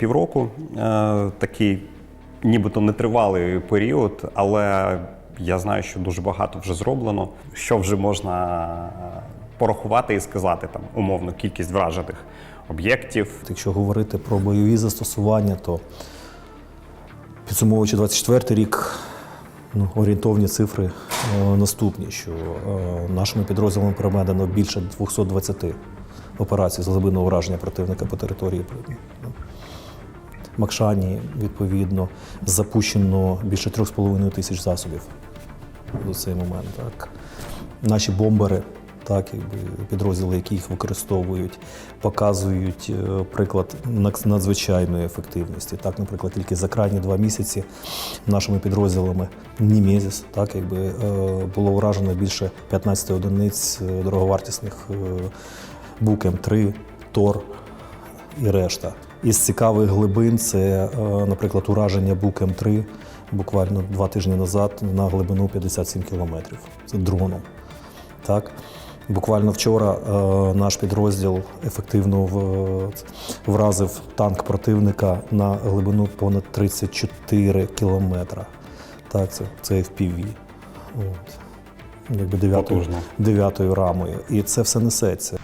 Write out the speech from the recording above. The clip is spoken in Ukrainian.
Півроку е, такий нібито нетривалий період, але я знаю, що дуже багато вже зроблено. Що вже можна е, порахувати і сказати там умовно кількість вражених об'єктів. Якщо говорити про бойові застосування, то підсумовуючи 24 рік, ну, орієнтовні цифри е, наступні, що е, нашими підрозділами проведено більше 220 операцій з глибинного враження противника по території. Макшані, відповідно, запущено більше 3,5 тисяч засобів до цей момент. Так. Наші бомбери, так, якби, підрозділи, які їх використовують, показують е, приклад надзвичайної ефективності. Так, наприклад, тільки за крайні два місяці нашими підрозділами Німезіс, так, якби, е, було вражено більше 15 одиниць е, дороговартісних е, Бук М3, Тор і решта. Із цікавих глибин це, е, наприклад, ураження Бук М3 буквально два тижні назад на глибину 57 кілометрів. Це дроном. Так? Буквально вчора е, наш підрозділ ефективно вразив танк противника на глибину понад 34 кілометра. Так, це, це FPV. От. Якби дев'ятою рамою. І це все несеться.